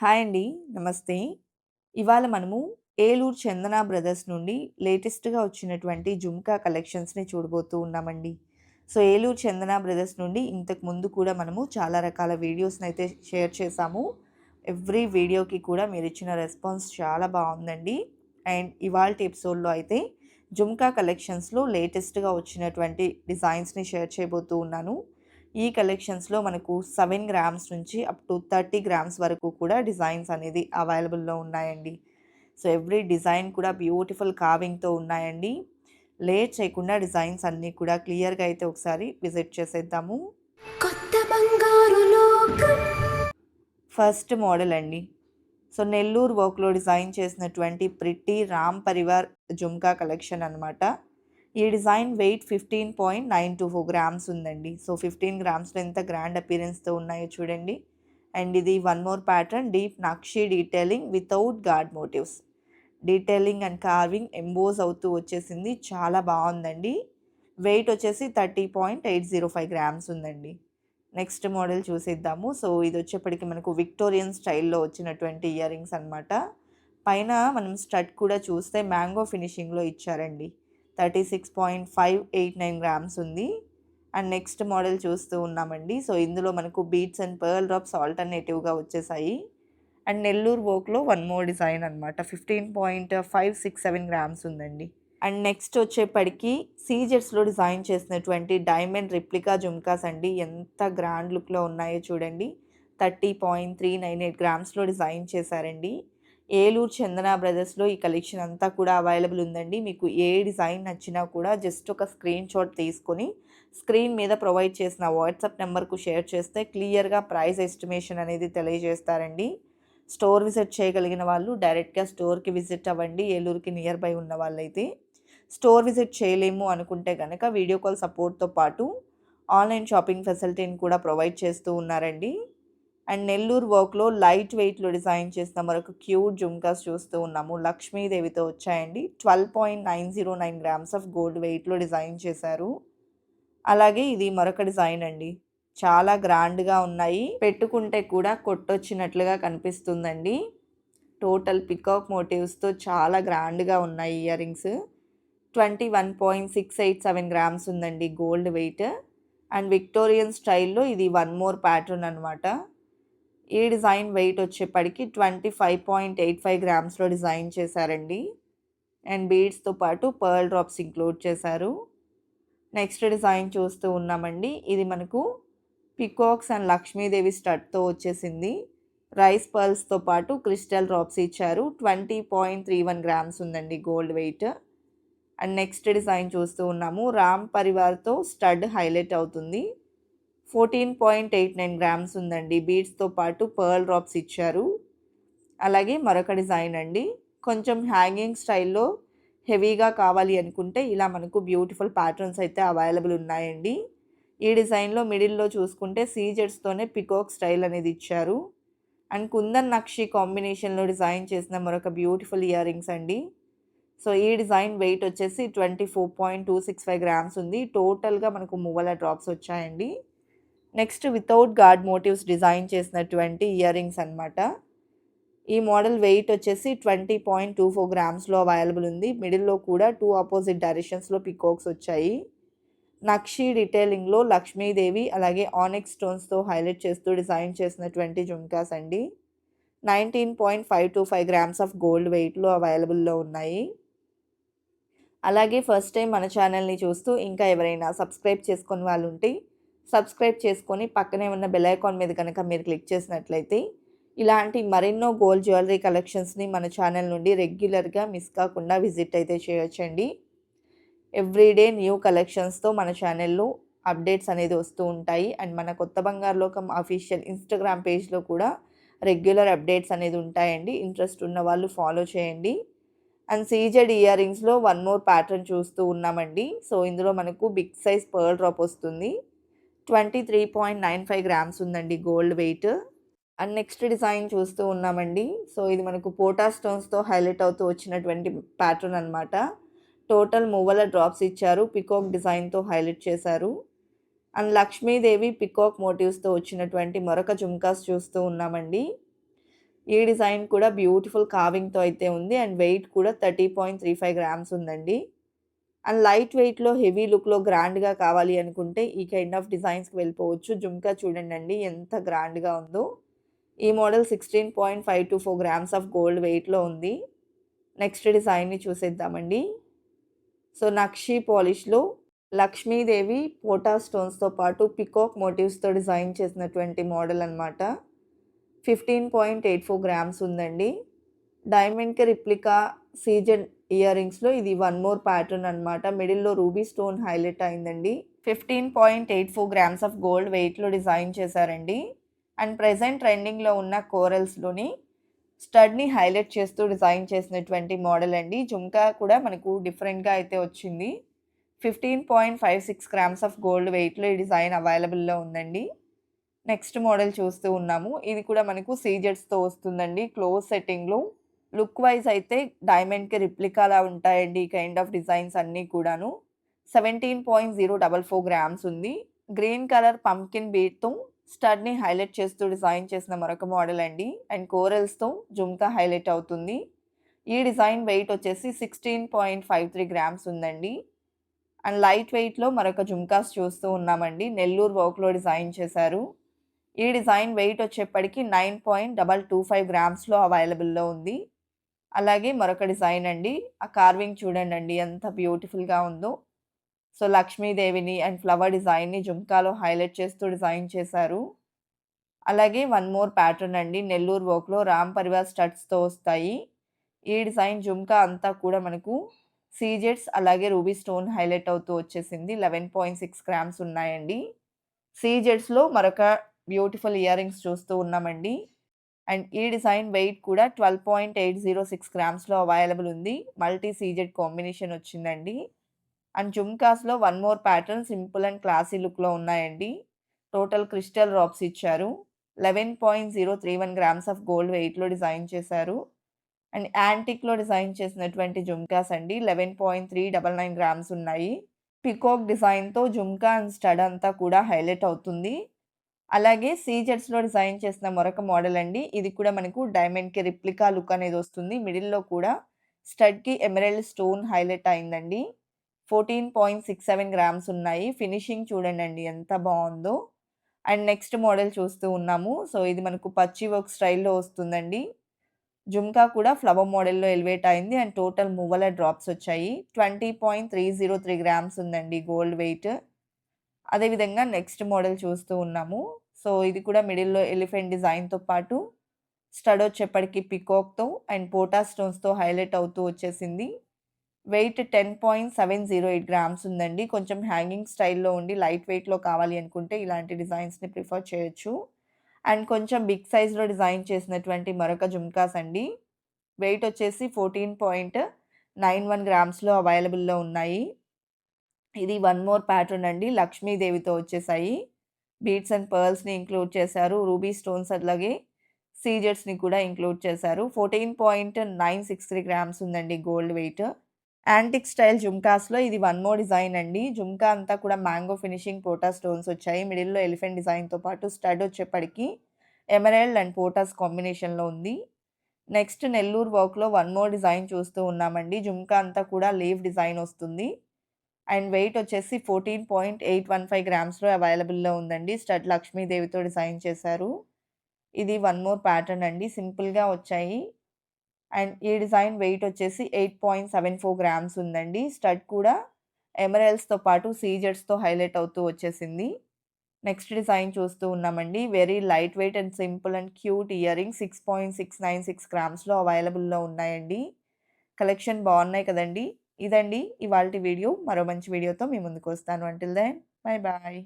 Hi అండి. నమస్తే. ఇవాళ మనము ఏలూరు చందన బ్రదర్స్ నుండి లేటెస్ట్‌గా వచ్చినటువంటి జుమ్కా కలెక్షన్స్‌ని చూడబోతూ ఉన్నామండి. సో, ఏలూరు చందన బ్రదర్స్ నుండి ఇంతకు ముందు కూడా మనము చాలా రకాల వీడియోస్ని అయితే షేర్ చేశాము. ఎవ్రీ వీడియోకి కూడా మీరు ఇచ్చిన రెస్పాన్స్ చాలా బాగుందండి అండ్ ఇవాళ ఎపిసోడ్‌లో అయితే జుమ్కా కలెక్షన్స్‌లో లేటెస్ట్‌గా వచ్చినటువంటి డిజైన్స్‌ని షేర్ చేయబోతూ ఉన్నాను. ఈ కలెక్షన్స్‌లో మనకు 7 గ్రామ్స్ నుంచి అప్ టు 30 గ్రామ్స్ వరకు కూడా డిజైన్స్ అనేది అవైలబుల్‌లో ఉన్నాయండి. సో, ఎవ్రీ డిజైన్ కూడా బ్యూటిఫుల్ కార్వింగ్‌తో ఉన్నాయండి. లేట్ చేయకుండా డిజైన్స్ అన్నీ కూడా క్లియర్‌గా అయితే ఒకసారి విజిట్ చేసేద్దాము. కొత్త బంగారు లోకం ఫస్ట్ మోడల్ అండి. సో, నెల్లూరు వర్క్‌లో డిజైన్ చేసినటువంటి ప్రిట్టి రామ్ పరివార్ జుంకా కలెక్షన్ అనమాట. ఈ డిజైన్ వెయిట్ 15.924 గ్రామ్స్ ఉందండి. సో, 15 గ్రామ్స్‌లో ఎంత గ్రాండ్ అపీరెన్స్తో ఉన్నాయో చూడండి. అండ్ ఇది one more pattern deep nakshi detailing without god motifs. Detailing and carving emboss అవుతూ వచ్చేసింది. చాలా బాగుందండి వెయిట్ వచ్చేసి 30.805 గ్రామ్స్ ఉందండి. నెక్స్ట్ మోడల్ చూసేద్దాము. సో, ఇది వచ్చేప్పటికి మనకు విక్టోరియన్ స్టైల్‌లో వచ్చినటువంటి ఇయర్ రింగ్స్ అనమాట. పైన మనం స్టడ్ కూడా చూస్తే మ్యాంగో ఫినిషింగ్‌లో ఇచ్చారండి. 36.589 గ్రామ్స్ ఉంది. అండ్ నెక్స్ట్ మోడల్ చూస్తూ ఉన్నామండి. సో, ఇందులో మనకు బీట్స్ అండ్ పర్ల్ డ్రాప్స్ ఆల్టర్‌నేటివ్‌గా వచ్చేసాయి. అండ్ నెల్లూరు వోక్లో వన్ మోర్ డిజైన్ అనమాట. 15.567 గ్రామ్స్ ఉందండి. అండ్ నెక్స్ట్ వచ్చేప్పటికి సీజెట్స్‌లో డిజైన్ చేసినటువంటి డైమండ్ రిప్లికా జుమ్కాస్ అండి. ఎంత గ్రాండ్ లుక్‌లో ఉన్నాయో చూడండి. 30.398 గ్రామ్స్‌లో డిజైన్ చేశారండి. ఏలూరు చందన బ్రదర్స్‌లో ఈ కలెక్షన్ అంతా కూడా అవైలబుల్ ఉందండి. మీకు ఏ డిజైన్ నచ్చినా కూడా జస్ట్ ఒక స్క్రీన్ షాట్ తీసుకొని స్క్రీన్ మీద ప్రొవైడ్ చేసిన వాట్సాప్ నెంబర్‌కు షేర్ చేస్తే క్లియర్‌గా ప్రైస్ ఎస్టిమేషన్ అనేది తెలియజేస్తారండి. స్టోర్ విజిట్ చేయగలిగిన వాళ్ళు డైరెక్ట్‌గా స్టోర్‌కి విజిట్ అవ్వండి. ఏలూరుకి నియర్ బై ఉన్న వాళ్ళైతే. స్టోర్ విజిట్ చేయలేము అనుకుంటే కనుక వీడియో కాల్ సపోర్ట్‌తో పాటు ఆన్‌లైన్ షాపింగ్ ఫెసిలిటీని కూడా ప్రొవైడ్ చేస్తూ ఉన్నారండి. అండ్ నెల్లూరు వర్క్‌లో లైట్ వెయిట్‌లో డిజైన్ చేసిన మరొక క్యూట్ జుమ్కాస్ చూస్తూ ఉన్నాము. లక్ష్మీదేవితో వచ్చాయండి. 12.909 గ్రామ్స్ ఆఫ్ గోల్డ్ వెయిట్‌లో డిజైన్ చేశారు. అలాగే ఇది మరొక డిజైన్ అండి. చాలా గ్రాండ్‌గా ఉన్నాయి. పెట్టుకుంటే కూడా కొట్టొచ్చినట్లుగా కనిపిస్తుందండి. టోటల్ పికాక్ మోటివ్స్‌తో చాలా గ్రాండ్‌గా ఉన్నాయి ఇయర్ రింగ్స్. 21.687 గ్రామ్స్ ఉందండి గోల్డ్ వెయిట్. అండ్ విక్టోరియన్ స్టైల్‌లో ఇది వన్ మోర్ ప్యాటర్న్ అనమాట. ఈ డిజైన్ వెయిట్ వచ్చేప్పటికి 25.85 గ్రామ్స్‌లో డిజైన్ చేశారండి. అండ్ బీడ్స్‌తో పాటు పర్ల్ డ్రాప్స్ ఇంక్లూడ్ చేశారు. నెక్స్ట్ డిజైన్ చూస్తూ ఉన్నామండి. ఇది మనకు పికాక్స్ అండ్ లక్ష్మీదేవి స్టడ్‌తో వచ్చేసింది. రైస్ పర్ల్స్‌తో పాటు క్రిస్టల్ డ్రాప్స్ ఇచ్చారు. 20.31 గ్రామ్స్ ఉందండి gold weight. And next design చూస్తూ ఉన్నాము. రామ్ పరివార్‌తో స్టడ్ హైలైట్ అవుతుంది. 14.89 గ్రామ్స్ ఉందండి. బీడ్స్‌తో పాటు పర్ల్ డ్రాప్స్ ఇచ్చారు. అలాగే మరొక డిజైన్ అండి. కొంచెం హ్యాంగింగ్ స్టైల్‌లో హెవీగా కావాలి అనుకుంటే ఇలా మనకు బ్యూటిఫుల్ ప్యాటర్న్స్ అయితే అవైలబుల్ ఉన్నాయండి. ఈ డిజైన్‌లో మిడిల్‌లో చూసుకుంటే సీజెట్స్‌తోనే పికాక్ స్టైల్ అనేది ఇచ్చారు. అండ్ కుందన్ నక్షి కాంబినేషన్‌లో డిజైన్ చేసిన మరొక బ్యూటిఫుల్ ఇయర్ రింగ్స్ అండి. సో, ఈ డిజైన్ వెయిట్ వచ్చేసి 24.265 గ్రామ్స్ ఉంది. టోటల్‌గా మనకు మువ్వల డ్రాప్స్ వచ్చాయండి. Next without god motifs design చేసినటువంటి ఇయర్ రింగ్స్ అనమాట. ఈ మోడల్ వెయిట్ వచ్చేసి 20.24 గ్రామ్స్‌లో అవైలబుల్ ఉంది. మిడిల్‌లో కూడా టూ ఆపోజిట్ డైరెక్షన్స్‌లో పికోక్స్ వచ్చాయి. నక్షి డీటెయిలింగ్‌లో లక్ష్మీదేవి అలాగే ఆనిక్స్ స్టోన్స్‌తో హైలైట్ చేస్తూ డిజైన్ చేసినటువంటి జుంకాస్ అండి. 19.525 గ్రామ్స్ ఆఫ్ గోల్డ్ వెయిట్‌లో అవైలబుల్‌లో ఉన్నాయి. అలాగే ఫస్ట్ టైం మన ఛానల్‌ని చూస్తూ ఇంకా ఎవరైనా సబ్స్క్రైబ్ చేసుకుని వాళ్ళు ఉంటే సబ్స్క్రైబ్ చేసుకొని పక్కనే ఉన్న బెల్ ఐకాన్ మీద కనుక మీరు క్లిక్ చేసినట్లయితే ఇలాంటి మరెన్నో గోల్డ్ జ్యువెలరీ కలెక్షన్స్‌ని మన ఛానల్ నుండి రెగ్యులర్‌గా మిస్ కాకుండా విజిట్ అయితే చేయొచ్చండి. ఎవ్రీడే న్యూ కలెక్షన్స్‌తో మన ఛానల్‌లో అప్డేట్స్ అనేది వస్తూ ఉంటాయి. అండ్ మన కొత్త బంగారు లోకం అఫీషియల్ ఇన్‌స్టాగ్రామ్ పేజ్‌లో కూడా రెగ్యులర్ అప్డేట్స్ అనేది ఉంటాయండి. ఇంట్రెస్ట్ ఉన్న వాళ్ళు ఫాలో చేయండి. అండ్ సీజెడ్ ఇయర్ రింగ్స్‌లో వన్ మోర్ ప్యాటర్న్ చూస్తూ ఉన్నామండి. సో, ఇందులో మనకు బిగ్ సైజ్ పర్ల్ డ్రాప్ వస్తుంది. 23.95 గ్రామ్స్ ఉందండి gold weight. And next design చూస్తూ ఉన్నామండి. సో, ఇది మనకు పోటా స్టోన్స్‌తో హైలైట్ అవుతూ వచ్చినటువంటి ప్యాటర్న్ అనమాట. టోటల్ మువ్వల డ్రాప్స్ ఇచ్చారు. పికాక్ డిజైన్‌తో హైలైట్ చేశారు. అండ్ లక్ష్మీదేవి పికాక్ మోటివ్స్‌తో వచ్చినటువంటి మరొక జుంకాస్ చూస్తూ ఉన్నామండి. ఈ డిజైన్ కూడా బ్యూటిఫుల్ కావింగ్తో అయితే ఉంది. అండ్ వెయిట్ కూడా 30.35 గ్రామ్స్ ఉందండి. అండ్ లైట్ వెయిట్‌లో, హెవీ లుక్‌లో గ్రాండ్‌గా కావాలి అనుకుంటే ఈ కైండ్ ఆఫ్ డిజైన్స్‌కి వెళ్ళిపోవచ్చు. జుమ్కా చూడండి అండి ఎంత గ్రాండ్‌గా ఉందో. ఈ మోడల్ 16.524 గ్రామ్స్ ఆఫ్ గోల్డ్ వెయిట్‌లో ఉంది. నెక్స్ట్ డిజైన్‌ని చూసేద్దామండి. సో, నక్షి పాలిష్‌లో లక్ష్మీదేవి పోటా స్టోన్స్‌తో పాటు పికాక్ మోటివ్స్‌తో డిజైన్ చేసినటువంటి మోడల్ అనమాట. 15.84 గ్రామ్స్ ఉందండి. డైమండ్‌కి రిప్లికా సీజెడ్ ఇయర్ రింగ్స్‌లో ఇది వన్ మోర్ ప్యాటర్న్ అనమాట. మిడిల్‌లో రూబీ స్టోన్ హైలైట్ అయిందండి. 15.84 గ్రామ్స్ ఆఫ్ గోల్డ్ వెయిట్‌లో డిజైన్ చేశారండి. అండ్ ప్రెజెంట్ ట్రెండింగ్‌లో ఉన్న కోరల్స్‌లోని స్టడ్‌ని హైలైట్ చేస్తూ డిజైన్ చేసినటువంటి మోడల్ అండి. జుంకా కూడా మనకు డిఫరెంట్‌గా అయితే వచ్చింది. 15.56 గ్రామ్స్ ఆఫ్ గోల్డ్ వెయిట్‌లో ఈ డిజైన్ అవైలబుల్‌లో ఉందండి. నెక్స్ట్ మోడల్ చూస్తూ ఉన్నాము. ఇది కూడా మనకు సీజెడ్స్‌తో వస్తుందండి. క్లోజ్ సెట్టింగ్‌లో. లుక్ వైజ్ అయితే డైమండ్‌కి రిప్లికాలా ఉంటాయండి ఈ కైండ్ ఆఫ్ డిజైన్స్ అన్నీ కూడాను. 17.044 గ్రామ్స్ ఉంది. గ్రీన్ కలర్ పంకిన్ బీట్తో స్టడ్‌ని హైలైట్ చేస్తూ డిజైన్ చేసిన మరొక మోడల్ అండి. అండ్ కోరల్స్‌తో జుమ్కా హైలైట్ అవుతుంది. ఈ డిజైన్ వెయిట్ వచ్చేసి 16.53 గ్రామ్స్ ఉందండి. అండ్ లైట్ వెయిట్‌లో మరొక జుమ్కాస్ చూస్తూ ఉన్నామండి. నెల్లూరు వర్క్‌లో డిజైన్ చేశారు. ఈ డిజైన్ వెయిట్ వచ్చేప్పటికి 9.225 గ్రామ్స్‌లో అవైలబుల్‌లో ఉంది. అలాగే మరొక డిజైన్ అండి. ఆ కార్వింగ్ చూడండి ఎంత బ్యూటిఫుల్‌గా ఉందో. సో, లక్ష్మీదేవిని అండ్ ఫ్లవర్ డిజైన్‌ని జుంకాలో హైలైట్ చేస్తూ డిజైన్ చేశారు. అలాగే వన్ మోర్ ప్యాటర్న్ అండి. నెల్లూరు వర్క్‌లో రామ్ పరివార్ స్టడ్స్‌తో వస్తాయి. ఈ డిజైన్ జుంకా అంతా కూడా మనకు సీజెడ్స్ అలాగే రూబీ స్టోన్ హైలైట్ అవుతూ వచ్చేసింది. 11.6 గ్రామ్స్ ఉన్నాయండి. సీజెడ్స్‌లో మరొక బ్యూటిఫుల్ ఇయర్ రింగ్స్ చూస్తూ ఉన్నామండి. అండ్ ఈ డిజైన్ వెయిట్ కూడా 12.806 గ్రామ్స్‌లో అవైలబుల్ ఉంది. మల్టీ సీజెడ్ కాంబినేషన్ వచ్చిందండి. And జుమ్కాస్లో one more pattern simple and classy లుక్‌లో ఉన్నాయండి. టోటల్ క్రిస్టల్ రాప్స్ ఇచ్చారు. 11.031 గ్రామ్స్ ఆఫ్ గోల్డ్ వెయిట్‌లో డిజైన్ చేశారు. అండ్ యాంటిక్‌లో డిజైన్ చేసినటువంటి జుమ్కాస్ అండి. 11.399 గ్రామ్స్ ఉన్నాయి. పికాక్ డిజైన్‌తో జుమ్కా అండ్ స్టడ్ అంతా కూడా హైలైట్ అవుతుంది. అలాగే సీజెడ్స్‌లో డిజైన్ చేసిన మరొక మోడల్ అండి. ఇది కూడా మనకు డైమండ్‌కి రిప్లికా లుక్ అనేది వస్తుంది. మిడిల్‌లో కూడా స్టడ్‌కి ఎమరల్డ్ స్టోన్ హైలైట్ అయిందండి. 14.67 గ్రామ్స్ ఉన్నాయి. ఫినిషింగ్ చూడండండి ఎంత బాగుందో అండ్ నెక్స్ట్ మోడల్ చూస్తూ ఉన్నాము. సో, ఇది మనకు పచ్చి వర్క్ స్టైల్‌లో వస్తుందండి. జుమ్కా కూడా ఫ్లవర్ మోడల్‌లో ఎలివేట్ అయింది. అండ్ టోటల్ మువ్వల డ్రాప్స్ వచ్చాయి. 20.303 గ్రామ్స్ ఉందండి గోల్డ్ వెయిట్. అదేవిధంగా నెక్స్ట్ మోడల్ చూస్తూ ఉన్నాము. సో, ఇది కూడా మిడిల్‌లో ఎలిఫెంట్ డిజైన్‌తో పాటు స్టడో వచ్చేప్పటికి పికాక్‌తో అండ్ పోటా స్టోన్స్‌తో హైలైట్ అవుతూ వచ్చేసింది. వెయిట్ 10.708 గ్రామ్స్ ఉందండి. కొంచెం హ్యాంగింగ్ స్టైల్‌లో ఉండి లైట్ వెయిట్‌లో కావాలి అనుకుంటే ఇలాంటి డిజైన్స్‌ని ప్రిఫర్ చేయొచ్చు. అండ్ కొంచెం బిగ్ సైజ్‌లో డిజైన్ చేసినటువంటి మరొక జుమ్కాస్ అండి. వెయిట్ వచ్చేసి 14.91 గ్రామ్స్‌లో అవైలబుల్‌లో ఉన్నాయి. ఇది వన్ మోర్ ప్యాటర్న్ అండి. లక్ష్మీదేవితో వచ్చేసాయి. బీడ్స్ అండ్ పర్ల్స్‌ని ఇంక్లూడ్ చేశారు. రూబీ స్టోన్స్ అలాగే సీజర్స్ని కూడా ఇంక్లూడ్ చేశారు. 14.963 గ్రామ్స్ ఉందండి గోల్డ్ వెయిట్. యాంటిక్ స్టైల్ జుంకాస్‌లో ఇది వన్ మోర్ డిజైన్ అండి. జుంకా అంతా కూడా మ్యాంగో ఫినిషింగ్ పోటా స్టోన్స్ వచ్చాయి. మిడిల్‌లో ఎలిఫెంట్ డిజైన్‌తో పాటు స్టడ్ వచ్చేప్పటికి ఎమరాల్డ్ అండ్ పోటాస్ కాంబినేషన్‌లో ఉంది. నెక్స్ట్ నెల్లూరు వర్క్‌లో వన్ మోర్ డిజైన్ చూస్తూ ఉన్నామండి. జుమ్కా అంతా కూడా లీవ్ డిజైన్ వస్తుంది. అండ్ వెయిట్ వచ్చేసి 14.815 గ్రామ్స్‌లో అవైలబుల్‌లో ఉందండి. స్టడ్ లక్ష్మీదేవితో డిజైన్ చేశారు. ఇది వన్ మోర్ ప్యాటర్న్ అండి. సింపుల్‌గా వచ్చాయి. అండ్ ఈ డిజైన్ వెయిట్ వచ్చేసి 8.74 గ్రామ్స్ ఉందండి. స్టడ్ కూడా ఎమరల్స్తో పాటు సీజర్స్తో హైలైట్ అవుతూ వచ్చేసింది. నెక్స్ట్ డిజైన్ చూస్తూ ఉన్నామండి. Very light weight and simple and cute earrings 6.696 గ్రామ్స్‌లో అవైలబుల్‌లో ఉన్నాయండి. కలెక్షన్ బాగున్నాయి కదండీ! ఇదండి ఇవాల్టి వీడియో. మరో మంచి వీడియోతో మీ ముందుకు వస్తాను. Until then bye bye.